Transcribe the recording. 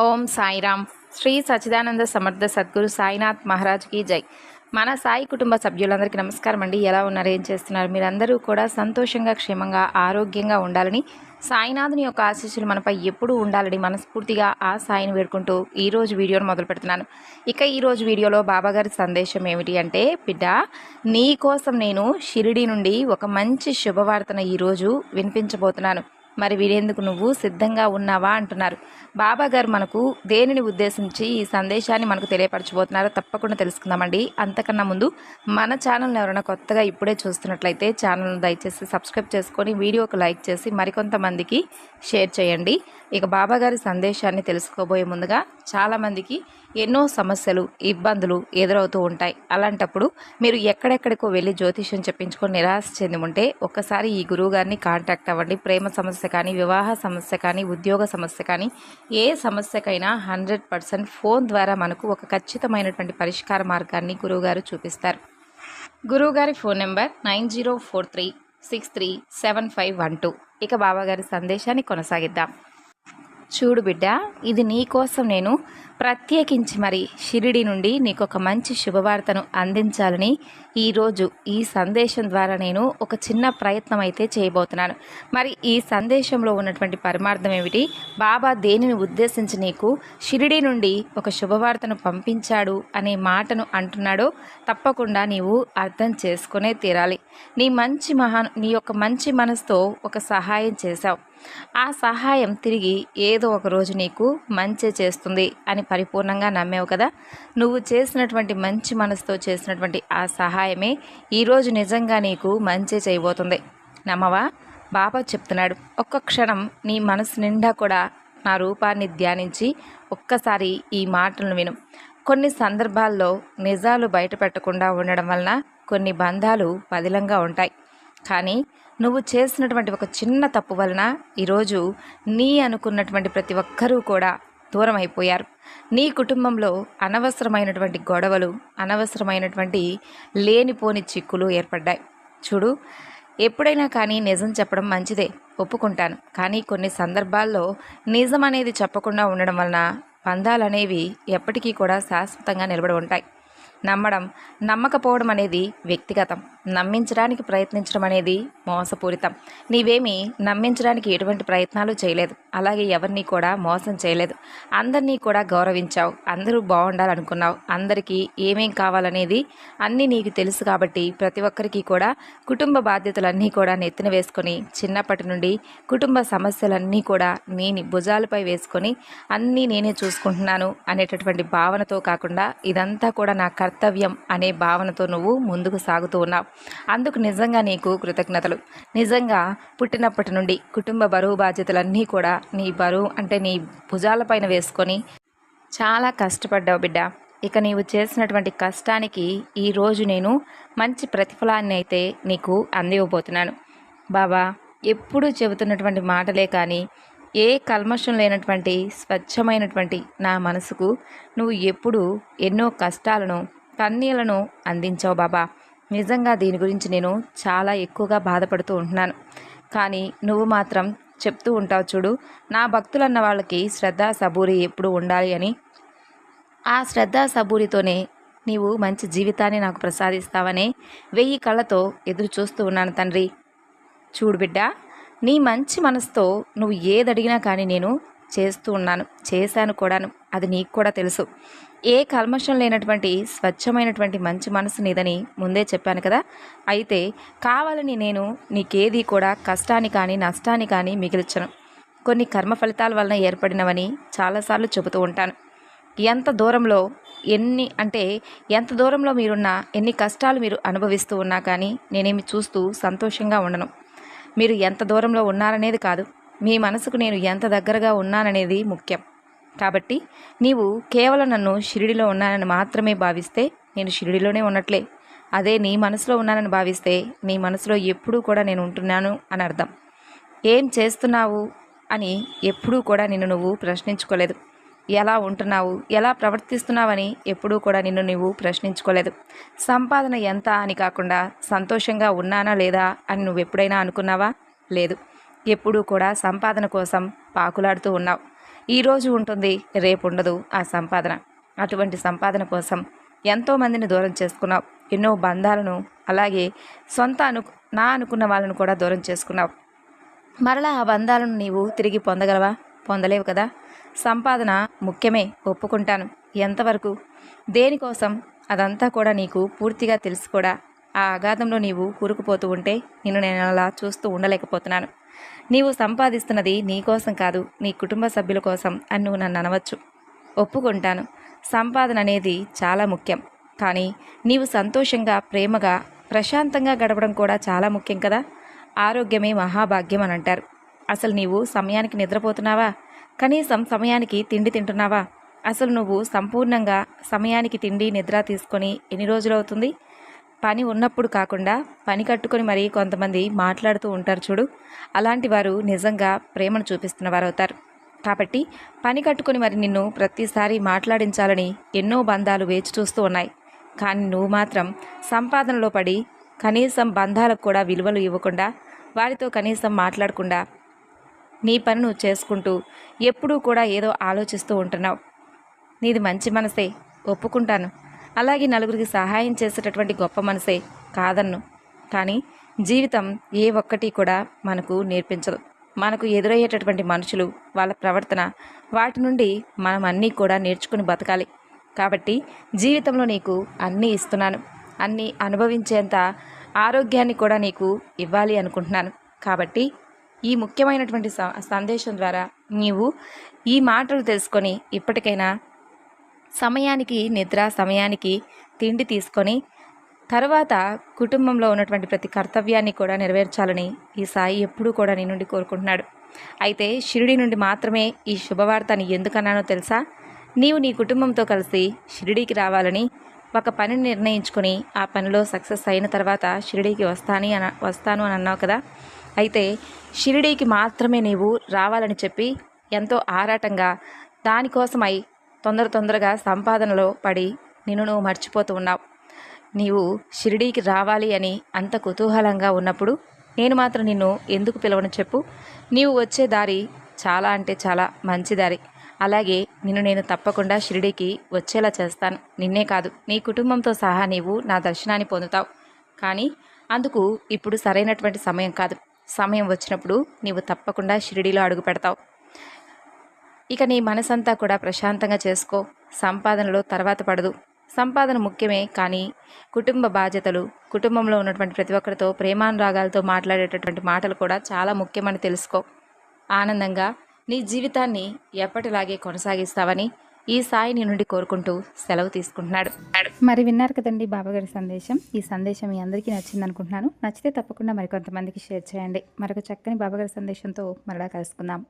ఓం సాయిరామ్. శ్రీ సచ్చిదానంద సమర్థ సద్గురు సాయినాథ్ మహారాజ్కి జై. మన సాయి కుటుంబ సభ్యులందరికీ నమస్కారం అండి. ఎలా ఉన్నారు? ఏం చేస్తున్నారు? మీరందరూ కూడా సంతోషంగా క్షేమంగా ఆరోగ్యంగా ఉండాలని సాయినాథుని యొక్క ఆశీస్సులు మనపై ఎప్పుడూ ఉండాలని మనస్ఫూర్తిగా ఆ సాయిని వేడుకుంటూ ఈరోజు వీడియోను మొదలు పెడుతున్నాను. ఇక ఈరోజు వీడియోలో బాబాగారి సందేశం ఏమిటి అంటే బిడ్డ నీ కోసం నేను షిరిడి నుండి ఒక మంచి శుభవార్తను ఈరోజు వినిపించబోతున్నాను. మరి వీడేందుకు నువ్వు సిద్ధంగా ఉన్నావా అంటున్నారు. బాబా గారు మనకు దేనిని ఉద్దేశించి ఈ సందేశాన్ని మనకు తెలియపరచబోతున్నారో తప్పకుండా తెలుసుకుందామండి. అంతకన్నా ముందు మన ఛానల్ని ఎవరైనా కొత్తగా ఇప్పుడే చూస్తున్నట్లయితే ఛానల్ను దయచేసి సబ్స్క్రైబ్ చేసుకొని వీడియోకి లైక్ చేసి మరికొంతమందికి షేర్ చేయండి. ఇక బాబా గారి సందేశాన్ని తెలుసుకోబోయే ముందుగా చాలామందికి ఎన్నో సమస్యలు ఇబ్బందులు ఎదురవుతూ ఉంటాయి. అలాంటప్పుడు మీరు ఎక్కడెక్కడికో వెళ్ళి జ్యోతిష్యం చెప్పించుకొని నిరాశ చెంది ఉంటే ఒక్కసారి ఈ గురువు గారిని కాంటాక్ట్ అవ్వండి. ప్రేమ సమస్య కానీ వివాహ సమస్య కానీ ఉద్యోగ సమస్య కానీ ఏ సమస్యకైనా హండ్రెడ్ పర్సెంట్ ఫోన్ ద్వారా మనకు ఒక ఖచ్చితమైనటువంటి పరిష్కార మార్గాన్ని గురువుగారు చూపిస్తారు. గురువుగారి phone number nine zero four three six three seven five one two. ఇక బాబాగారి సందేశాన్ని కొనసాగిద్దాం. చూడు బిడ్డ ఇది నీ కోసం నేను ప్రత్యేకించి మరి షిరిడి నుండి నీకు ఒక మంచి శుభవార్తను అందించాలని ఈరోజు ఈ సందేశం ద్వారా నేను ఒక చిన్న ప్రయత్నం అయితే చేయబోతున్నాను. మరి ఈ సందేశంలో ఉన్నటువంటి పరమార్థం ఏమిటి? బాబా దేనిని ఉద్దేశించి నీకు షిరిడి నుండి ఒక శుభవార్తను పంపించాడు అనే మాటను అంటున్నాడో తప్పకుండా నీవు అర్థం చేసుకునే తీరాలి. నీ మంచి మహా నీ యొక్క మంచి మనసుతో ఒక సహాయం చేశావు. ఆ సహాయం తిరిగి ఏదో ఒక రోజు నీకు మంచి చేస్తుంది అని పరిపూర్ణంగా నమ్మేవు కదా. నువ్వు చేసినటువంటి మంచి మనసుతో చేసినటువంటి ఆ సహాయమే ఈరోజు నిజంగా నీకు మంచి చేయబోతుంది. నమ్మవా? బాబా చెప్తున్నాడు. ఒక్క క్షణం నీ మనసు నిండా కూడా నా రూపాన్ని ధ్యానించి ఒక్కసారి ఈ మాటలను విను. కొన్ని సందర్భాల్లో నిజాలు బయటపెట్టకుండా ఉండడం వలన కొన్ని బంధాలు పదిలంగా ఉంటాయి. కానీ నువ్వు చేసినటువంటి ఒక చిన్న తప్పు వలన ఈరోజు నీ అనుకున్నటువంటి ప్రతి ఒక్కరూ కూడా దూరం అయిపోయారు నీ కుటుంబంలో అనవసరమైనటువంటి గొడవలు అనవసరమైనటువంటి లేనిపోని చిక్కులు ఏర్పడ్డాయి. చూడు ఎప్పుడైనా కానీ నిజం చెప్పడం మంచిదే ఒప్పుకుంటాను. కానీ కొన్ని సందర్భాల్లో నిజం అనేది చెప్పకుండా ఉండడం వలన బంధాలు అనేవి ఎప్పటికీ కూడా శాశ్వతంగా నిలబడి ఉంటాయి. నమ్మడం నమ్మకపోవడం అనేది వ్యక్తిగతం. నమ్మించడానికి ప్రయత్నించడం అనేది మోసపూరితం. నీవేమీ నమ్మించడానికి ఎటువంటి ప్రయత్నాలు చేయలేదు. అలాగే ఎవరిని కూడా మోసం చేయలేదు. అందరినీ కూడా గౌరవించావు. అందరూ బాగుండాలనుకున్నావు. అందరికీ ఏమేం కావాలనేది అన్నీ నీకు తెలుసు కాబట్టి ప్రతి ఒక్కరికి కూడా కుటుంబ బాధ్యతలన్నీ కూడా నెత్తిన వేసుకొని చిన్నప్పటి నుండి కుటుంబ సమస్యలన్నీ కూడా నేను భుజాలపై వేసుకొని అన్నీ నేనే చూసుకుంటున్నాను అనేటటువంటి భావనతో కాకుండా ఇదంతా కూడా నా కర్తవ్యం అనే భావనతో నువ్వు ముందుకు సాగుతూ ఉన్నావు. అందుకు నిజంగా నీకు కృతజ్ఞతలు. నిజంగా పుట్టినప్పటి నుండి కుటుంబ బరువు బాధ్యతలన్నీ కూడా నీ బరువు అంటే నీ భుజాలపైన వేసుకొని చాలా కష్టపడ్డావు బిడ్డ. ఇక నీవు చేసినటువంటి కష్టానికి ఈరోజు నేను మంచి ప్రతిఫలాన్ని అయితే నీకు అందివ్వబోతున్నాను. బాబా ఎప్పుడూ చెబుతున్నటువంటి మాటలే కానీ ఏ కల్మషం లేనటువంటి స్వచ్ఛమైనటువంటి నా మనసుకు నువ్వు ఎప్పుడు ఎన్నో కష్టాలను కన్నీళ్ళను అందించావు బాబా. నిజంగా దీని గురించి నేను చాలా ఎక్కువగా బాధపడుతూ ఉంటున్నాను. కానీ నువ్వు మాత్రం చెప్తూ ఉంటావు చూడు నా భక్తులన్న వాళ్ళకి శ్రద్ధ సబూరి ఎప్పుడు ఉండాలి అని. ఆ శ్రద్ధ సబూరితోనే నీవు మంచి జీవితాన్ని నాకు ప్రసాదిస్తావని వెయ్యి కళ్ళతో ఎదురు చూస్తూ ఉన్నాను తండ్రి. చూడు బిడ్డ నీ మంచి మనసుతో నువ్వు ఏదడిగినా కానీ నేను చేస్తూ ఉన్నాను చేశాను కూడాను. అది నీకు కూడా తెలుసు. ఏ కల్మషం లేనటువంటి స్వచ్ఛమైనటువంటి మంచి మనసు నీదని ముందే చెప్పాను కదా? అయితే కావాలని నేను నీకేది కూడా కష్టాన్ని కానీ నష్టాన్ని కానీ మిగిల్చను. కొన్ని కర్మ ఫలితాల వలన ఏర్పడినవని చాలాసార్లు చెబుతూ ఉంటాను. ఎంత దూరంలో ఎన్ని అంటే ఎంత దూరంలో మీరున్నా ఎన్ని కష్టాలు మీరు అనుభవిస్తూ ఉన్నా కానీ నేనేమి చూస్తూ సంతోషంగా ఉండను. మీరు ఎంత దూరంలో ఉన్నారనేది కాదు. మీ మనసుకు నేను ఎంత దగ్గరగా ఉన్నాననేది ముఖ్యం. కాబట్టి నీవు కేవలం నన్ను షిరిడిలో ఉన్నానని మాత్రమే భావిస్తే నేను షిరిడిలోనే ఉన్నట్లే. అదే నీ మనసులో ఉన్నానని భావిస్తే నీ మనసులో ఎప్పుడూ కూడా నేను ఉంటున్నాను అని అర్థం. ఏం చేస్తున్నావు అని ఎప్పుడూ కూడా నిన్ను నువ్వు ప్రశ్నించుకోలేదు. ఎలా ఉంటున్నావు ఎలా ప్రవర్తిస్తున్నావని ఎప్పుడూ కూడా నిన్ను నువ్వు ప్రశ్నించుకోలేదు. సంపాదన ఎంత అని కాకుండా సంతోషంగా ఉన్నానా లేదా అని నువ్వు ఎప్పుడైనా అనుకున్నావా? లేదు. ఎప్పుడూ కూడా సంపాదన కోసం పాకులాడుతూ ఉన్నావు. ఈరోజు ఉంటుంది రేపు ఉండదు ఆ సంపాదన. అటువంటి సంపాదన కోసం ఎంతోమందిని దూరం చేసుకున్నావు. ఎన్నో బంధాలను అలాగే సొంత అను నా అనుకున్న వాళ్ళను కూడా దూరం చేసుకున్నావు. మరలా ఆ బంధాలను నీవు తిరిగి పొందగలవా? పొందలేవు కదా. సంపాదన ముఖ్యమే ఒప్పుకుంటాను. ఎంతవరకు? దేనికోసం? అదంతా కూడా నీకు పూర్తిగా తెలిసి కూడా. ఆ అగాధంలో నీవు కూరుకుపోతూ ఉంటే నిన్ను నేను అలా చూస్తూ ఉండలేకపోతున్నాను. నీవు సంపాదిస్తున్నది నీ కోసం కాదు నీ కుటుంబ సభ్యుల కోసం అని నువ్వు నన్ను అనవచ్చు. ఒప్పుకుంటాను. సంపాదన అనేది చాలా ముఖ్యం. కానీ నీవు సంతోషంగా ప్రేమగా ప్రశాంతంగా గడపడం కూడా చాలా ముఖ్యం కదా? ఆరోగ్యమే మహాభాగ్యం అని అంటారు. అసలు నీవు సమయానికి నిద్రపోతున్నావా? కనీసం సమయానికి తిండి తింటున్నావా? అసలు నువ్వు సంపూర్ణంగా సమయానికి తిండి నిద్ర తీసుకొని ఎన్ని రోజులు అవుతుంది? పని ఉన్నప్పుడు కాకుండా పని కట్టుకొని మరీ కొంతమంది మాట్లాడుతూ ఉంటారు చూడు. అలాంటి వారు నిజంగా ప్రేమను చూపిస్తున్న వారు అవుతారు కాబట్టి పని కట్టుకొని మరి నిన్ను ప్రతిసారి మాట్లాడించాలని ఎన్నో బంధాలు వేచి చూస్తూ ఉన్నాయి. కానీ నువ్వు మాత్రం సంపాదనలో పడి కనీసం బంధాలకు కూడా విలువలు ఇవ్వకుండా వారితో కనీసం మాట్లాడకుండా నీ పని నువ్వు చేసుకుంటూ ఎప్పుడూ కూడా ఏదో ఆలోచిస్తూ ఉంటున్నావు. నీది మంచి మనసే. ఒప్పుకుంటాను. అలాగే నలుగురికి సహాయం చేసేటటువంటి గొప్ప మనసే కాదన్ను. కానీ జీవితం ఏ ఒక్కటి కూడా మనకు నేర్పించదు. మనకు ఎదురయ్యేటటువంటి మనుషులు వాళ్ళ ప్రవర్తన వాటి నుండి మనం అన్నీ కూడా నేర్చుకుని బతకాలి. కాబట్టి జీవితంలో నీకు అన్నీ ఇస్తున్నాను. అన్నీ అనుభవించేంత ఆరోగ్యాన్ని కూడా నీకు ఇవ్వాలి అనుకుంటున్నాను. కాబట్టి ఈ ముఖ్యమైనటువంటి స- సందేశం ద్వారా నీవు ఈ మాటలు తెలుసుకొని ఇప్పటికైనా సమయానికి నిద్ర సమయానికి తిండి తీసుకొని తర్వాత కుటుంబంలో ఉన్నటువంటి ప్రతి కర్తవ్యాన్ని కూడా నెరవేర్చాలని ఈ సాయి ఎప్పుడూ కూడా నీ నుండి కోరుకుంటున్నాడు. అయితే షిరిడి నుండి మాత్రమే ఈ శుభవార్తని ఎందుకన్నానో తెలుసా? నీవు నీ కుటుంబంతో కలిసి షిరిడీకి రావాలని ఒక పనిని నిర్ణయించుకొని ఆ పనిలో సక్సెస్ అయిన తర్వాత షిరిడీకి వస్తాని అన వస్తాను అని అన్నావు కదా? అయితే షిరిడీకి మాత్రమే నీవు రావాలని చెప్పి ఎంతో ఆరాటంగా దానికోసమై తొందర తొందరగా సంపాదనలో పడి నిన్ను నువ్వు మర్చిపోతూ ఉన్నావు. నీవు షిరిడీకి రావాలి అని అంత కుతూహలంగా ఉన్నప్పుడు నేను మాత్రం నిన్ను ఎందుకు పిలవను చెప్పు? నీవు వచ్చే దారి చాలా అంటే చాలా మంచి దారి. అలాగే నిన్ను నేను తప్పకుండా షిరిడీకి వచ్చేలా చేస్తాను. నిన్నే కాదు నీ కుటుంబంతో సహా నీవు నా దర్శనాన్ని పొందుతావు. కానీ అందుకు ఇప్పుడు సరైనటువంటి సమయం కాదు. సమయం వచ్చినప్పుడు నీవు తప్పకుండా షిరిడీలో అడుగు పెడతావు. ఇక నీ మనసంతా కూడా ప్రశాంతంగా చేసుకో. సంపాదనలో తర్వాత పడదు. సంపాదన ముఖ్యమే కానీ కుటుంబ బాధ్యతలు కుటుంబంలో ఉన్నటువంటి ప్రతి ఒక్కరితో ప్రేమానురాగాలతో మాట్లాడేటటువంటి మాటలు కూడా చాలా ముఖ్యమని తెలుసుకో. ఆనందంగా నీ జీవితాన్ని ఎప్పటిలాగే కొనసాగిస్తావని ఈ సాయి నీ నుండి కోరుకుంటూ సెలవు తీసుకుంటున్నాడు. మరి విన్నారు కదండి బాబాగారి సందేశం. ఈ సందేశం మీ అందరికీ నచ్చింది అనుకుంటున్నాను నచ్చితే తప్పకుండా మరికొంతమందికి షేర్ చేయండి. మరొక చక్కని బాబాగారి సందేశంతో మరలా కలుసుకుందాం.